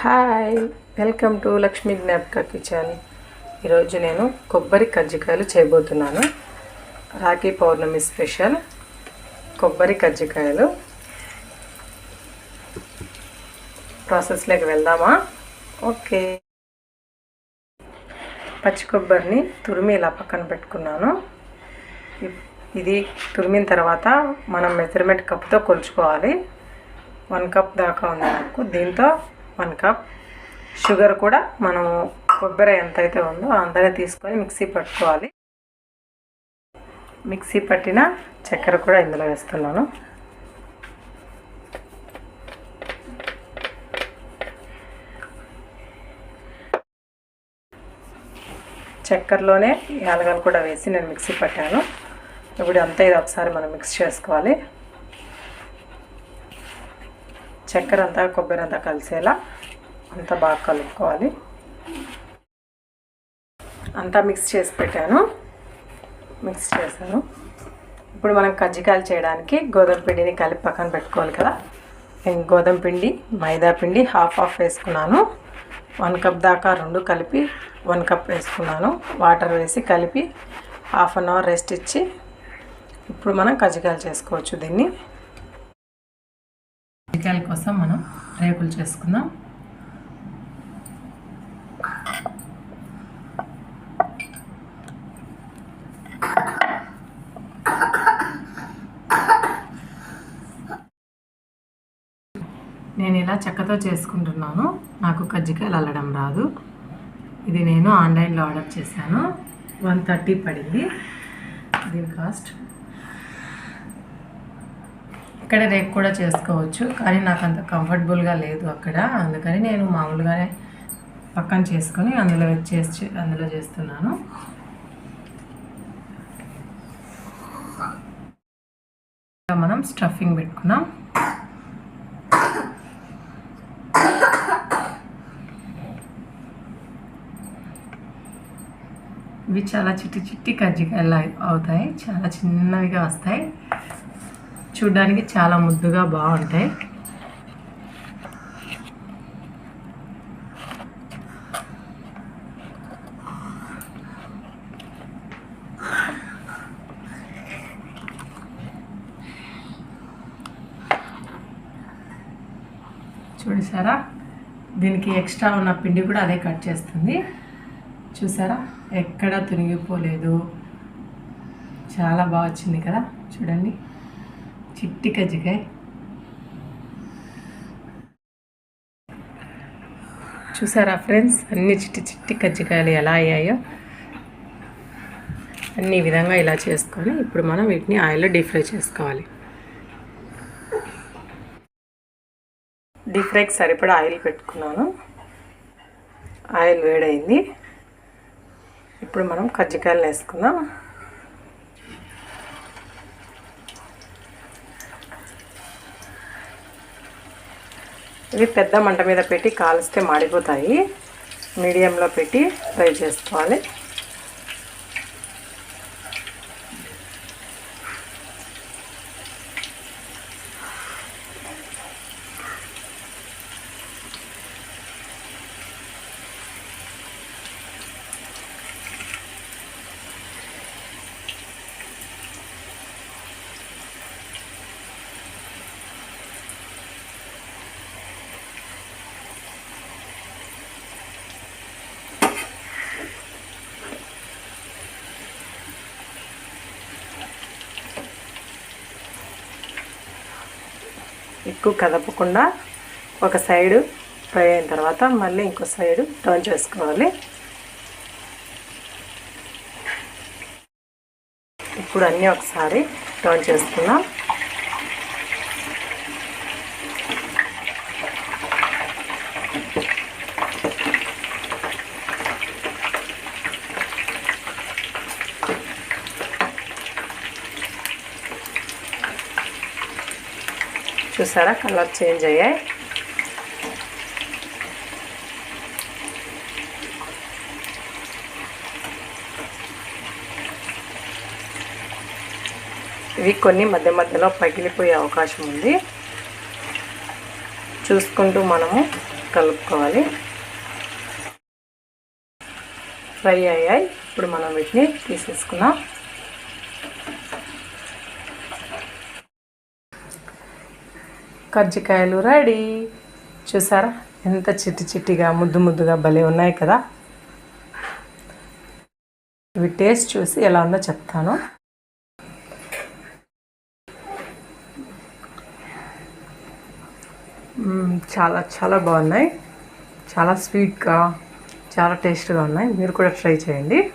Hi welcome to Lakshmi జ్ఞాపక kitchen. ఈరోజు నేను కొబ్బరి కజ్జికాయలు చేయబోతున్నాను. రాఖీ పౌర్ణమి స్పెషల్ కొబ్బరి కజ్జికాయలు. ప్రాసెస్లోకి వెళ్దామా? ఓకే. పచ్చి కొబ్బరిని తురిమి ఇలా పక్కన పెట్టుకున్నాను. ఇది తురిమిన తర్వాత మనం మెజర్మెంట్ కప్తో కొలుచుకోవాలి. వన్ కప్ దాకా ఉంది నాకు. దీంతో వన్ కప్ షుగర్ కూడా మనం కొబ్బరి ఎంత అయితే ఉందో అంతనే తీసుకొని మిక్సీ పట్టుకోవాలి. మిక్సీ పట్టిన చక్కెర కూడా ఇందులో వేస్తున్నాను. చక్కెరలోనే యాలగాలు కూడా వేసి నేను మిక్సీ పట్టాను. ఇప్పుడు అంతా ఇది ఒకసారి మనం మిక్స్ చేసుకోవాలి. చక్కెర అంతా కొబ్బరి అంతా కలిసేలా అంతా బాగా కలుపుకోవాలి. అంతా మిక్స్ చేసి పెట్టాను. మిక్స్ చేశాను. ఇప్పుడు మనం కజ్జికాయలు చేయడానికి గోధుమ పిండిని కలిపి పక్కన పెట్టుకోవాలి కదా. నేను గోధుమ పిండి మైదా పిండి హాఫ్ హాఫ్ వేసుకున్నాను. వన్ కప్ దాకా రెండు కలిపి వన్ కప్ వేసుకున్నాను. వాటర్ వేసి కలిపి హాఫ్ అన్ అవర్ రెస్ట్ ఇచ్చి ఇప్పుడు మనం కజ్జికాయలు చేసుకోవచ్చు దీన్ని. కోసం మనం రేకులు చేసుకుందాం. నేను ఇలా చెక్కతో చేసుకుంటున్నాను. నాకు కజ్జికాయలు అల్లడం రాదు. ఇది నేను ఆన్లైన్లో ఆర్డర్ చేశాను. వన్ థర్టీ పడింది. దీని కాస్ట్ ఇక్కడ రేక్ కూడా చేసుకోవచ్చు. కానీ నాకు అంత కంఫర్టబుల్గా లేదు అక్కడ. అందుకని నేను మామూలుగానే పక్కన చేసుకొని అందులో చేసి అందులో చేస్తున్నాను. మనం స్టఫింగ్ పెట్టుకున్నాం. ఇవి చాలా చిట్టి చిట్టి కజ్జికాయలు అవుతాయి. చాలా చిన్నవిగా వస్తాయి. చూడడానికి చాలా ముద్దుగా బాగుంటాయి. చూసారా? దీనికి ఎక్స్ట్రా ఉన్న పిండి కూడా అదే కట్ చేస్తుంది. చూసారా? ఎక్కడ తునిగిపోలేదు. చాలా బాగా వచ్చింది కదా? చూడండి. చిట్టి కజ్జికాయ. చూసారా ఫ్రెండ్స్? అన్ని చిట్టి చిట్టి కజ్జికాయలు ఎలా అయ్యాయో? అన్ని విధంగా ఇలా చేసుకొని ఇప్పుడు మనం వీటిని ఆయిల్లో డీప్ ఫ్రై చేసుకోవాలి. డీప్ ఫ్రైకి సరిపడా ఆయిల్ పెట్టుకున్నాను. ఆయిల్ వేడైంది. ఇప్పుడు మనం కజ్జికాయలు వేసుకుందాం. ఇవి పెద్ద మంట మీద పెట్టి కాలిస్తే మాడిపోతాయి. మీడియంలో పెట్టి ఫ్రై చేసుకోవాలి. ఎక్కువ కదపకుండా ఒక సైడు ఫ్రై అయిన తర్వాత మళ్ళీ ఇంకో సైడు టర్న్ చేసుకోవాలి. ఇప్పుడు అన్నీ ఒకసారి టర్న్ చేసుకుందాం. చూసారా కలర్ చేంజ్ అయ్యాయి. ఇవి కొన్ని మధ్య మధ్యలో పగిలిపోయే అవకాశం ఉంది. చూసుకుంటూ మనము కలుపుకోవాలి. ఫ్రై అయ్యాయి. ఇప్పుడు మనం వీటిని తీసేసుకున్నాం కజ్జికాయలు రెడీ. చూసారా? ఎంత చిట్టి చిట్టిగా ముద్దు ముద్దుగా భలే ఉన్నాయి కదా? ఇవి టేస్ట్ చూసి ఎలా ఉందో చెప్తాను. చాలా చాలా బాగున్నాయి. చాలా స్వీట్గా చాలా టేస్ట్గా ఉన్నాయి. మీరు కూడా ట్రై చేయండి.